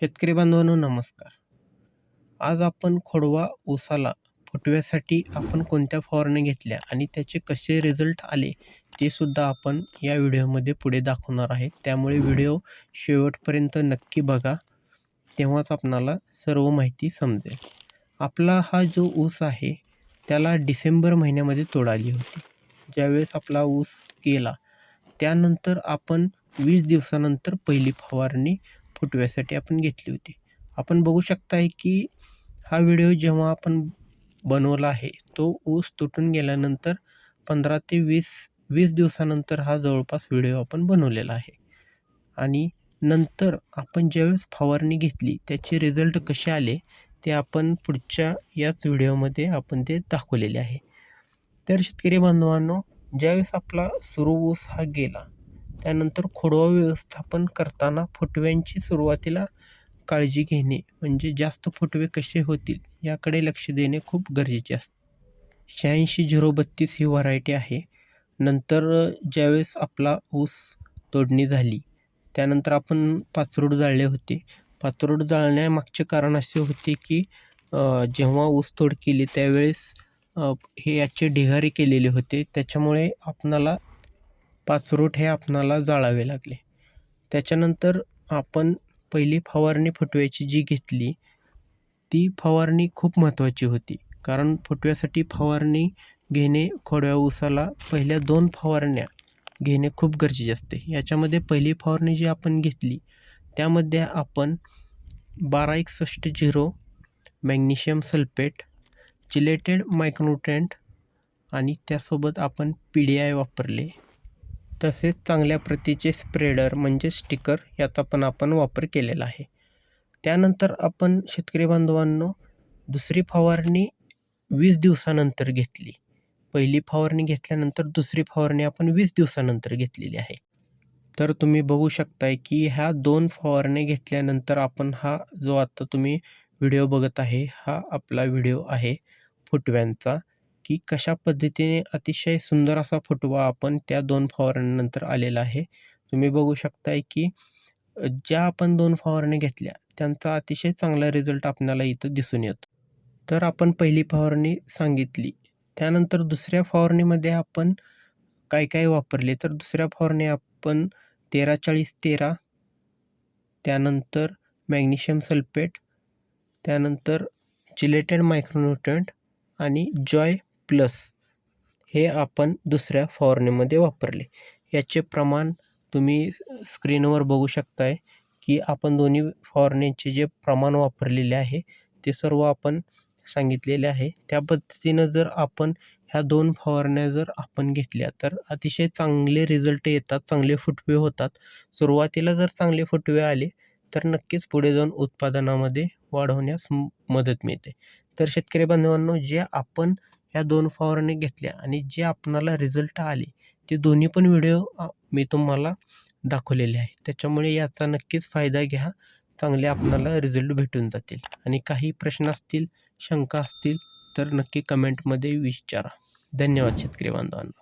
शेतकरी बांधवांनो नमस्कार. आज आपण खोडवा ऊसाला फुटव्यासाठी आपण कोणत्या फवारणी घेतल्या आणि त्याचे कसे रिझल्ट आले ते सुद्धा आपण या व्हिडिओमध्ये पुढे दाखवणार आहे. त्यामुळे व्हिडिओ शेवटपर्यंत नक्की बघा. तेव्हाच आपणाला सर्व माहिती समजेल. आपला हा जो ऊस आहे त्याला डिसेंबर महिन्यामध्ये तोड आली होती. ज्यावेळेस आपला ऊस गेला त्यानंतर आपण वीस दिवसानंतर पहिली फवारणी फुटव्यासाठी आपण घेतली होती. आपण बघू शकताय की हा व्हिडिओ जेव्हा आपण बनवला आहे तो ऊस तुटून गेल्यानंतर पंधरा ते वीस वीस दिवसानंतर हा जवळपास व्हिडिओ आपण बनवलेला आहे. आणि नंतर आपण ज्यावेळेस फवारणी घेतली त्याचे रिझल्ट कसे आले ते आपण पुढच्या याच व्हिडिओमध्ये आपण ते दाखवलेले आहे. तर शेतकरी बांधवांनो ज्यावेळेस आपला सुरू ऊस हा गेला त्यानंतर खोडवा व्यवस्थापन करताना फुटव्यांची सुरुवातीला काळजी घेणे म्हणजे जास्त फुटवे कसे होतील याकडे लक्ष देणे खूप गरजेचे असते. शहाऐंशी झिरो बत्तीस ही व्हरायटी आहे. नंतर ज्यावेळेस आपला ऊस तोडणी झाली त्यानंतर आपण पाचरोड जाळले होते. पाचरोड जाळण्यामागचे कारण असे होते की जेव्हा ऊस तोड केली त्यावेळेस हे याचे ढिगारे केलेले होते. त्याच्यामुळे आपणाला पाचरोट हे आपणाला जाळावे लागले. त्याच्यानंतर आपण पहिली फवारणी फुटव्याची जी घेतली ती फवारणी खूप महत्त्वाची होती. कारण फुटव्यासाठी फवारणी घेणे खोडव्या ऊसाला पहिल्या दोन फवारण्या घेणे खूप गरजेचे असते. याच्यामध्ये पहिली फवारणी जी आपण घेतली त्यामध्ये आपण बारा एकसष्ट zero magnesium sulphate chelated micronutrient आणि त्यासोबत आपण पी डी आय वापरले. तसेच चांगल्या प्रतीचे स्प्रेडर म्हणजे स्टिकर याचा पण आपण वापर केलेला आहे. त्यानंतर आपण शेतकरी बांधवांनो दुसरी फवारणी वीस दिवसानंतर घेतली. पहिली फवारणी घेतल्यानंतर दुसरी फवारणी आपण वीस दिवसानंतर घेतलेली आहे. तर तुम्ही बघू शकताय की ह्या दोन फवारणी घेतल्यानंतर आपण हा जो आता तुम्ही व्हिडिओ बघत आहे हा आपला व्हिडिओ आहे फुटव्यांचा. की कशा पद्धतीने अतिशय सुंदर असा फुटवा आपण त्या दोन फवारण्यानंतर आलेला आहे. तुम्ही बघू शकताय की ज्या आपण दोन फवारणी घेतल्या त्यांचा अतिशय चांगला रिझल्ट आपल्याला इथं दिसून येतो. तर आपण पहिली फवारणी सांगितली. त्यानंतर दुसऱ्या फवारणीमध्ये आपण काय काय वापरले? तर दुसऱ्या फवारणी आपण तेरा चाळीस तेरा त्यानंतर मॅग्नेशियम सल्फेट त्यानंतर चिलेटेड मायक्रोन्युट्रंट आणि जॉय प्लस हे आपण दुसऱ्या फवारणीमध्ये वापरले. याचे प्रमाण तुम्ही स्क्रीनवर बघू शकताय की आपण दोन्ही फवारण्यांचे जे प्रमाण वापरलेले आहे ते सर्व आपण सांगितलेले आहे. त्या पद्धतीनं जर आपण ह्या दोन फवारण्या जर आपण घेतल्या तर अतिशय चांगले रिझल्ट येतात चांगले फुटवे होतात. सुरुवातीला जर चांगले फुटवे आले तर नक्कीच पुढे जाऊन उत्पादनामध्ये वाढवण्यास मदत मिळते. तर शेतकरी बांधवांनो जे आपण ह्या दोन फवारणी घेतल्या आणि जे आपणाला रिझल्ट आले ते दोन्ही पण व्हिडिओ मी तुम्हाला दाखवलेले आहे. त्याच्यामुळे याचा नक्कीच फायदा घ्या. चांगले आपणाला रिझल्ट भेटून जातील. आणि काही प्रश्न असतील शंका असतील तर नक्की कमेंटमध्ये विचारा. धन्यवाद शेतकरी बांधवांना.